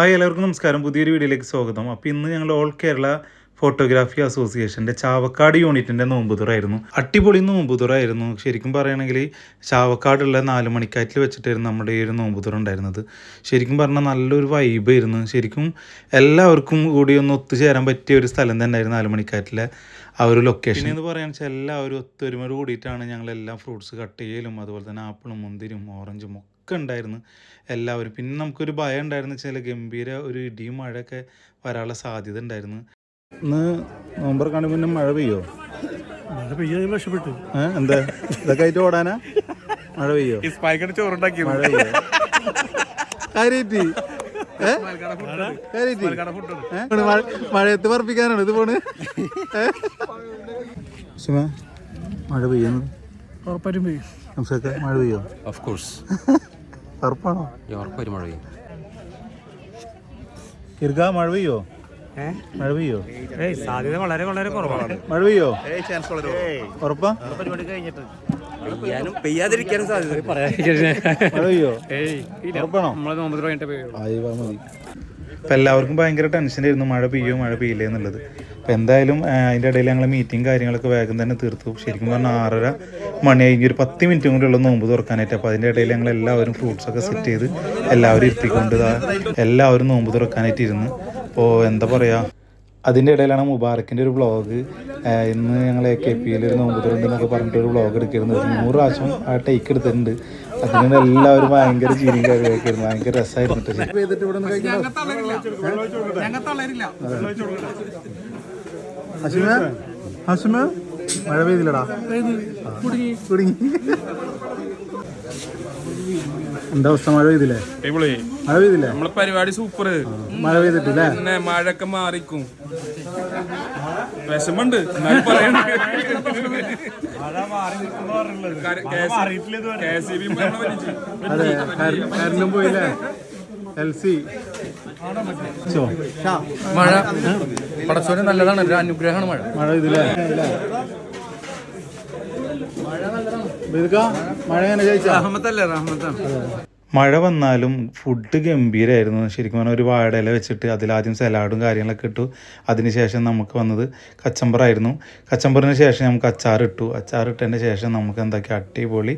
Hi എല്ലാവർക്കും നമസ്കാരം. പുതിയൊരു വീഡിയോയിലേക്ക് സ്വാഗതം. അപ്പോൾ ഇന്ന് ഞങ്ങൾ ഓൾ കേരള ഫോട്ടോഗ്രാഫി അസോസിയേഷന്റെ ചാവക്കാട് യൂണിറ്റിന്റെ നോമ്പുതുറായിരുന്നു അടിപൊളി നോമ്പുതുറായിരുന്നു ശരിക്കും പറയുകയാണെങ്കിൽ ചാവക്കാടുള്ള നാല് മണിക്കാറ്റിൽ വെച്ചിട്ടായിരുന്നു നമ്മുടെ ഈ ഒരു നോമ്പുതുറ ഉണ്ടായിരുന്നത്. ശരിക്കും പറഞ്ഞാൽ നല്ലൊരു വൈബായിരുന്നു ശരിക്കും എല്ലാവർക്കും കൂടി ഒന്ന് ഒത്തുചേരാൻ പറ്റിയ ഒരു സ്ഥലം തന്നെയായിരുന്നു നാല് മണിക്കാറ്റിലെ ആ ഒരു ലൊക്കേഷൻ എന്ന് പറയുകയാണെന്ന് വെച്ചാൽ എല്ലാവരും ഒത്തൊരുമയോട് കൂടിയിട്ടാണ് ഞങ്ങളെല്ലാം ഫ്രൂട്ട്സ് കട്ട് ചെയ്യലും അതുപോലെ തന്നെ ആപ്പിളും മുന്തിരിയും ഓറഞ്ചും ഒക്കെ ഉണ്ടായിരുന്നു. എല്ലാവരും. പിന്നെ നമുക്കൊരു ഭയം ഉണ്ടായിരുന്നു വെച്ചാൽ ഗംഭീര ഒരു ഇടിയും മഴയൊക്കെ വരാനുള്ള സാധ്യത ഉണ്ടായിരുന്നു. ഇന്ന് നവംബർ കാണുമ്പോൾ പിന്നെ മഴ പെയ്യോ? മഴ പെയ്യാൻ രക്ഷപ്പെട്ടു. എന്താ? ഇതൊക്കെ ആയിട്ട് ഓടാനാ? മഴ പെയ്യോ? ചോറുണ്ടാക്കി മഴ പെയ്യോ? കാര്യായിട്ട്. മഴയത്ത് പറപ്പിക്കാനാണ് ഇത് പോണ്? സുമ മഴ പെയ്യുന്നു ഉറപ്പായിട്ടും പെയ്യും. മഴ പെയ്യോ? ഓഫ് കോഴ്സ് ഉറപ്പാണോ? ഉറപ്പൊരു മഴ പെയ്യും. ഇർഗ മഴ പെയ്യോ? മഴ പെയ്യോ? സാധ്യത വളരെ വളരെ കുറവാണ്. മഴ പെയ്യോ? ഉറപ്പാ? പെയ്യാനും പെയ്യാതിരിക്കാനും സാധ്യത പെയ്യോ? ഉറപ്പാണോ? ആയി വാ മതി. അപ്പം എല്ലാവർക്കും ഭയങ്കര ടെൻഷനായിരുന്നു മഴ പെയ്യോ മഴ പെയ്യില്ലേ എന്നുള്ളത്. അപ്പം എന്തായാലും അതിന്റെ ഇടയിൽ ഞങ്ങൾ മീറ്റിംഗ് കാര്യങ്ങളൊക്കെ വേഗം തന്നെ തീർത്തു. ശരിക്കും പറഞ്ഞാൽ ആറര മണി കഴിഞ്ഞ് ഒരു പത്ത് മിനിറ്റ് കൂടി ഉള്ള നോമ്പ് തുറക്കാനായിട്ട് അപ്പോൾ അതിന്റെ ഇടയിൽ ഞങ്ങൾ എല്ലാവരും ഫ്രൂട്ട്സൊക്കെ സെറ്റ് ചെയ്ത് എല്ലാവരും ഇരുത്തിക്കൊണ്ട് എല്ലാവരും നോമ്പ് തുറക്കാനായിട്ട് ഇരുന്ന്. അപ്പോൾ എന്താ പറയുക അതിന്റെ ഇടയിലാണ് മുബാറക്കിന്റെ ഒരു വ്ളോഗ് ഇന്ന് ഞങ്ങൾ എ കെ പിയിൽ ഒരു നോമ്പ് തുറണ്ട് എന്നൊക്കെ പറഞ്ഞിട്ട് ഒരു വ്ളോഗ് എടുക്കുന്നത് നൂറ് പ്രാവശ്യം ആ ടേക്ക് എടുത്തിട്ടുണ്ട്. അതിന് എല്ലാവരും ഭയങ്കര ചീരിയും കാര്യമൊക്കെ ആയിരുന്നു. ഭയങ്കര രസമായിരുന്നു ഹസിമ? മഴ പെയ്തില്ലടാ. കുടുങ്ങി. എന്താ അവസ്ഥ? മഴ പെയ്തില്ലേ? മഴ പെയ്തില്ലേ? നമ്മളെ പരിപാടി സൂപ്പർ മഴ പെയ്തിട്ടില്ലേ? പിന്നെ മഴയൊക്കെ മാറിക്കും. വിഷമുണ്ട് അതെ കരണ്ടും പോയില്ലേ? എൽ സി മഴ. പടച്ചോനെ നല്ലതാണ്. ഒരു അനുഗ്രഹമാണ് മഴ. മഴ ഇതില്ലേ മഴ റഹ്മത്തല്ലേ റഹ്മത്താണ് മഴ വന്നാലും ഫുഡ് ഗംഭീരമായിരുന്നു ശരിക്കും പറഞ്ഞാൽ ഒരു വാഴയില വെച്ചിട്ട് അതിലാദ്യം സലാഡും കാര്യങ്ങളൊക്കെ ഇട്ടു. അതിനുശേഷം നമുക്ക് വന്നത് കച്ചമ്പറായിരുന്നു. കച്ചമ്പറിന് ശേഷം നമുക്ക് അച്ചാറിട്ടു അച്ചാറിട്ടതിന് ശേഷം നമുക്ക് എന്താക്കി? അട്ടിപൊളി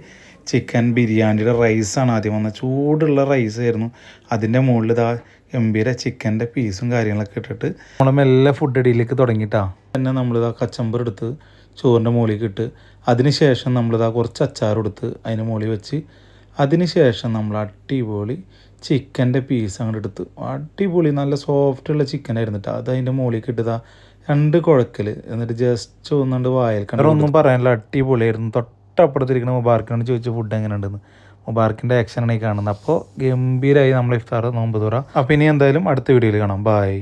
ചിക്കൻ ബിരിയാണിയുടെ റൈസാണ് ആദ്യം വന്നത്. ചൂടുള്ള റൈസ് ആയിരുന്നു. അതിന്റെ മുകളിൽ ഇതാ ഗംഭീര ചിക്കന്റെ പീസും കാര്യങ്ങളൊക്കെ ഇട്ടിട്ട്. നമ്മൾ മെല്ലെ ഫുഡ് അടിയിലേക്ക് തുടങ്ങിയിട്ടാണ് പിന്നെ നമ്മളിതാ കച്ചമ്പർ എടുത്ത് ചോറിന്റെ മുകളിലേക്ക് ഇട്ട് അതിന് ശേഷം നമ്മളിതാ കുറച്ച് അച്ചാർ എടുത്ത് അതിന് മുകളിൽ വെച്ച് അതിന് ശേഷം നമ്മൾ അടിപൊളി ചിക്കന്റെ പീസ് അങ്ങോട്ട് എടുത്ത്. അടിപൊളി നല്ല സോഫ്റ്റ് ഉള്ള ചിക്കൻ ആയിരുന്നു കേട്ടോ അത് അതിന്റെ മുകളിൽ ഇട്ടതാ രണ്ട് കുഴക്കൽ എന്നിട്ട് ജസ്റ്റ് ഒന്നുകൊണ്ട് വായൽ കണ്ടു ഒന്നും പറയാനില്ല. അടിപൊളിയായിരുന്നു. തൊട്ടപ്പുറത്തിരിക്കുന്ന മുബാർക്കിനോട് ചോദിച്ച ഫുഡ് എങ്ങനെ ഉണ്ടെന്ന് മുബാർക്കിന്റെ ആക്ഷനാണ് ഈ കാണുന്നത്. അപ്പോൾ ഗംഭീരമായി നമ്മൾ ഇഫ്താർ നോമ്പ് തുറ. അപ്പോൾ ഇനി എന്തായാലും അടുത്ത വീഡിയോയിൽ കാണാം. ബായ്